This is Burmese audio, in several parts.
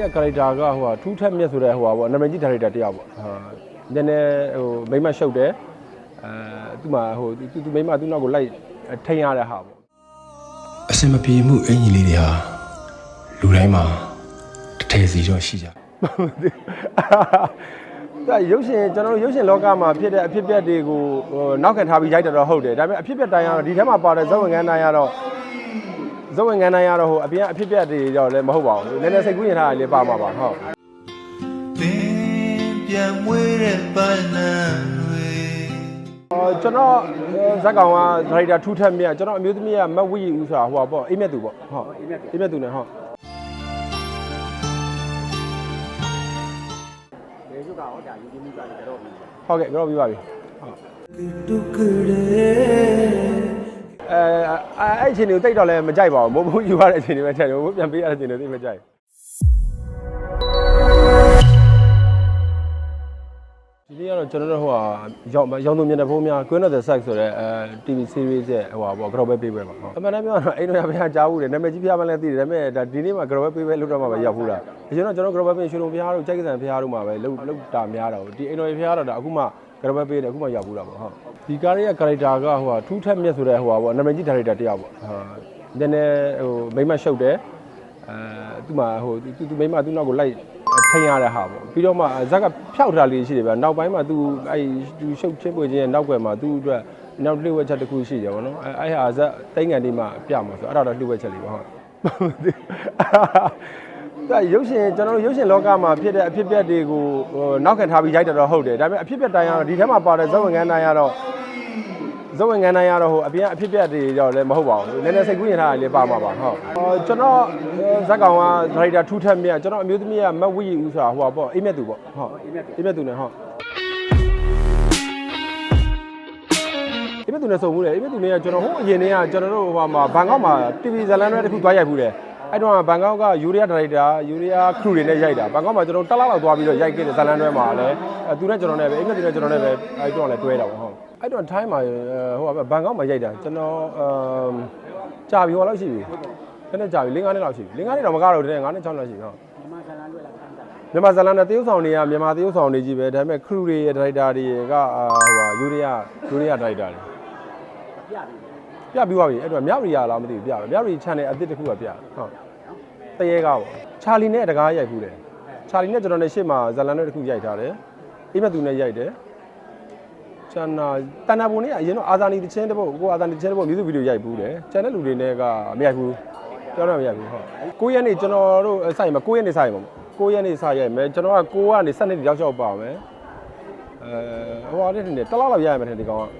ရဲ့ character ကဟိုဟာထူးထက်မြတ်ဆိုတဲ့ဟိုဟာပေါ့နာမည်ကြီး character တစ်ယောက်ပေါ့ဟာနည်းနည်းဟိုမိမ့်မရှုပ်တယ်အဲသူ့မှာဟိုသူသူမိမ့်မသူ့နောက်ကိုလိုက်ထိန်ရတဲ့ဟာပေါ့အစင်မပြေမှုအင်ကြီးလေးတွေဟာလူတိုင်းမှာတစ်ထည်စီတော့ရှိကြတယ်ဒါရုပ်ရှင်ကျွန်တော်တို့ရုပ်ရှင်လောကမှာဖြစ်တဲ့အဖြစ်အပျက်တွေကိုဟိုနောက်ခံထားပြီးရိုက်တယ်တော့ဟုတ်တယ်ဒါပေမဲ့အဖြစ်အပျက်တိုင်းကတော့ဒီထဲမှာပါတဲ့ဇဝင်ကန်းတိုင်းကတော့ ဇဝင်ကန်းတိုင်းကတော့ဟိုအပြင်အဖြစ်အပျက်တွေတော့လည်းမဟုတ်ပါဘူးနည်းနည်းစိတ်ကူးရင်ထားတာလေးပါမှာပါဟုတ်ပင်ပြန်မွေးတဲ့ပန်းနံတွေအော်ကျွန်တော်ဇက်ကောင်ကဒါရိုက်တာထူးထက်မြတ်ကျွန်တော်အမျိုးသမီးကမတ်ဝီဦးဆိုတာဟိုပါပေါ့အိမ်မက်သူပေါ့ဟုတ်အိမ်မက်အိမ်မက်သူနဲ့ဟုတ်လေရုပ်ကဟောဒါယူကြီးမှုကလည်းတော့ပြီဟုတ်ကဲ့ကြောက်ပြီးပါပြီဟုတ်ဒုက္ခရေအဲ အဲအဲ့အချိန်တွေကိုတိတ်တော့လည်းမကြိုက်ပါဘူးမိုးမိုးယူရတဲ့အချိန်တွေပဲကြိုက်တယ်မိုးပြန်ပေးရတဲ့အချိန်တွေသိပ်မကြိုက် ကတော့ကျွန်တော်တို့ဟိုဟာရောင်ရောင်သူမျက်နှာဖုံးများ Queen of the Sack ဆိုတဲ့အဲ TV series ရဲ့ဟိုဟာပေါ့ Global Pay ပဲပါဟုတ်အမှန်တမ်းပြောရတော့အိမ်တော်ရဖះကြားဘူးတယ်နာမည်ကြီးဖះမှလည်းသိတယ်ဒါပေမဲ့ဒါဒီနေ့မှာ Global Pay ပဲလုတော့မှပဲရောက်ဘူးလားအရင်တော့ကျွန်တော် Global Pay ရွှေလုံးဖះတို့ကြိုက်ကစံဖះတို့မှာပဲလုလုတာများတာကိုဒီအိမ်တော်ရဖះတော့ဒါအခုမှ Global Pay တယ်အခုမှရောက်ဘူးလားပေါ့ဟုတ်ဒီကားရဲ့ character ကဟိုဟာထူးထက်မြတ်ဆိုတဲ့ဟိုဟာပေါ့နာမည်ကြီး character တစ်ယောက်ပေါ့ဟာနည်းနည်းဟိုမိမ့်မရှုပ်တယ်အဲသူ့မှာဟိုသူသူမိမ့်မသူ့နောက်ကိုလိုက် ထိန်ရတဲ့ဟာပေါ့ပြီးတော့မှဇက်ကဖျောက်ထားလေးရှိတယ်ဗျနောက်ပိုင်းမှာသူအဲ့သူရှုပ်ချင်းပွေချင်းရဲ့နောက်ွယ်မှာသူ့အတွက်နောက်လှည့်ဝက်ချက်တစ်ခုရှိတယ်ဗောနော်အဲအဲ့ဟာဇက်တိတ်ငံဒီမှာပြမှာဆိုအဲ့ဒါတော့လှည့်ဝက်ချက်လေးပေါ့ဟုတ်ဒါရုပ်ရှင်ကျွန်တော်တို့ရုပ်ရှင်လောကမှာဖြစ်တဲ့အဖြစ်အပျက်တွေကိုဟိုနောက်ခံထားပြီးရိုက်တယ်တော့ဟုတ်တယ်ဒါပေမဲ့အဖြစ်အပျက်တိုင်းကတော့ဒီထဲမှာပါတဲ့ဇဝင်ကန်းတိုင်းကတော့ ဇဝင်ကန်းတိုင်းကတော့ဟိုအပြင်အဖြစ်အပျက်တွေတော့လည်းမဟုတ်ပါဘူးနည်းနည်းစိတ်ကူးရင်ထားတာလေးပါမှာပါဟုတ်ဟိုကျွန်တော်ဇက်ကောင်ကဒါရိုက်တာထူးထက်မြတ်ကျွန်တော်အမျိုးသမီးကမတ်ဝီဦးဆိုတာဟိုပါပေါ့အိမ်မက်သူပေါ့ဟုတ်အိမ်မက်အိမ်မက်သူနဲ့ဟုတ်အိမ်မက်သူနဲ့စုံမှုတယ်အိမ်မက်သူနဲ့ကကျွန်တော်ဟိုအရင်တည်းကကျွန်တော်တို့ဟိုမှာဘန်ကောက်မှာ TV ဇလန်တွေတစ်ခုသွားရိုက်ဘူးတယ်အဲ့တော့ဘန်ကောက်ကယူရီးယားဒါရိုက်တာယူရီးယားခရူတွေနဲ့ရိုက်တာဘန်ကောက်မှာကျွန်တော်တက်လောက်လောက်သွားပြီးတော့ရိုက်ခဲ့တဲ့ဇလန်တွေမှာလည်းအဲသူနဲ့ကျွန်တော်နဲ့ပဲအိမ်မက်သူနဲ့ကျွန်တော်နဲ့ပဲအဲ့တော့လည်းတွဲတာပေါ့ဟုတ် အဲ့တော့ time မှာဟိုကဘန်ကောက်မှာရိုက်တာကျွန်တော်အမ်ကြာပြီဟောလောက်ရှိပြီခဏကြာပြီ၄-၅နှစ်လောက်ရှိပြီ၄-၅နှစ်တော့မကတော့တဲ့9နှစ်6နှစ်ရှိပြီဟုတ်မြန်မာဇာလန်တွေ့လာခံတာမြန်မာဇာလန်နဲ့တရုတ်ဆောင်တွေကမြန်မာတရုတ်ဆောင်တွေကြီးပဲဒါပေမဲ့ခရူတွေရဲ့ဒါရိုက်တာတွေကအာဟိုဟာယူရီးယားယူရီးယားဒါရိုက်တာတွေပြပြီပြပြီးသွားပြီအဲ့တော့မြောက်ရီယာလားမသိဘူးပြပဲမြောက်ရီ channel အသစ်တစ်ခုကပြဟုတ်တရေကားပေါ့ချာလီနဲ့တကားရိုက်ဘူးတယ်ချာလီနဲ့ကျွန်တော်နဲ့ရှေ့မှာဇာလန်နဲ့တစ်ခုရိုက်ထားတယ်အိမ်မက်သူနဲ့ရိုက်တယ် ချန်နာတန်နာပုံနဲ့အရင်တော့အာဇာနီတချင်းတစ်ပုတ်ကိုအာဇာနီတချင်းတစ်ပုတ်မျိုးစုဗီဒီယိုရိုက်ဘူးတယ်ချန်တဲ့လူတွေနဲ့ကမရိုက်ဘူးပြောတော့မရိုက်ဘူးဟုတ်9ရက်နေ့ကျွန်တော်တို့စိုက်မှာ9ရက်နေ့စိုက်မှာပေါ့9ရက်နေ့စိုက်ရိုက်မယ်ကျွန်တော်က9ကနေ7နှစ်ရောက်ရောက်ပါမယ်အဲဟိုဟာလေးနဲ့တစ်လောက်လောက်ရရမယ်ထင်ဒီကောင်ကဟုတ်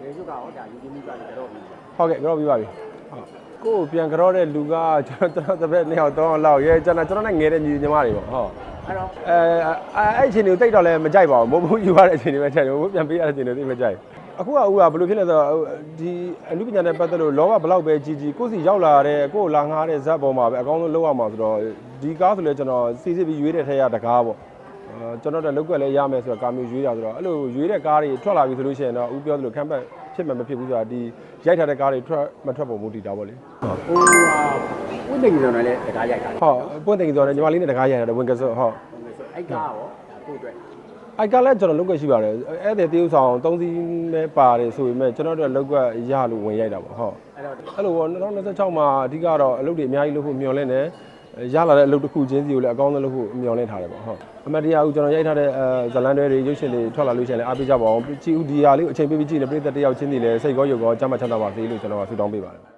လေရုပ်ကဟောဒါယူကြီးမှုကလည်းတော့ပြီဟုတ်ကဲ့ကြောပြီးပါပြီဟုတ်ကိုယ်ပြန်ကြောတဲ့လူကကျွန်တော်ကျွန်တော်တစ်ပတ်နှစ်ယောက်သုံးယောက်လောက်ရဲကျွန်တော်ကျွန်တော်နဲ့ငယ်တဲ့ညီညီမတွေပေါ့ဟုတ် အဲ့တော့အဲအဲ့အချိန်တွေကိုတိတ်တော့လည်းမကြိုက်ပါဘူးမိုးမိုးယူရတဲ့အချိန်တွေပဲကြိုက်တယ်မိုးပြန်ပေးရတဲ့အချိန်တွေသိမကြိုက်အခုကဦးကဘယ်လိုဖြစ်လဲဆိုတော့ဒီအမှုပညာနဲ့ပတ်သက်လို့လောကဘလောက်ပဲကြီးကြီးကိုယ်စီရောက်လာတဲ့ကိုယ်လာငားတဲ့ဇက်ပေါ်မှာပဲအကောင်းဆုံးလုပ်ရမှာဆိုတော့ဒီကားဆိုလဲကျွန်တော်စီစစ်ပြီးရွေးတဲ့ထက်ရတကားပေါ့အဲကျွန်တော်တို့လောက်ွက်လဲရမယ်ဆိုတော့ကာမျိုးရွေးတာဆိုတော့အဲ့လိုရွေးတဲ့ကားတွေထွက်လာပြီဆိုလို့ရှိရင်တော့ဦးပြောသလိုခန့်ပတ် ဖြစ်မှမဖြစ်ဘူးဆိုတာဒီရိုက်ထားတဲ့ကားတွေထွက်မထွက်ပုံမူတည်တာပေါ့လေဟုတ်ဟိုဟာဝိသိကိစ္စနဲ့လည်းတကားရိုက်တာလေဟုတ်ပွင့်တင်ကြောတယ်ညီမလေးနဲ့တကားရိုက်ရတယ်ဝင်ကစောဟုတ်ဆိုအဲ့ကားရောကိုအတွက်အိုက်ကလည်းကျွန်တော်လုတ်ကွက်ရှိပါတယ်ဧည့်သည်တရုပ်ဆောင်၃စီးပဲပါတယ်ဆိုပေမဲ့ကျွန်တော်တို့လုတ်ကွက်ရလို့ဝင်ရိုက်တာပေါ့ဟုတ်အဲ့တော့အဲ့လိုပေါ့2026မှာအဓိကတော့အလုပ်တွေအများကြီးလုပ်ဖို့မျှော်လင့်တယ် ရလာတဲ့အလုပ်တစ်ခုချင်းစီကိုလည်းအကောင်းဆုံးလုပ်ဖို့မျှော်လင့်ထားတယ်ပေါ့ဟုတ်အမတ်တရားဦးကျွန်တော်ရိုက်ထားတဲ့အဲဇလန်တွေတွေရုပ်ရှင်တွေထွက်လာလို့ရှိရင်လည်းအားပေးကြပါအောင်ကြည်ဦးဒီဟာလေးကိုအချိန်ပေးပြီးကြည့်နေပြည်သက်တယောက်ချင်းစီလည်းစိတ်ကောရုပ်ကောကြမ်းမှချမ်းသာပါစေလို့ကျွန်တော်ကဆုတောင်းပေးပါတယ်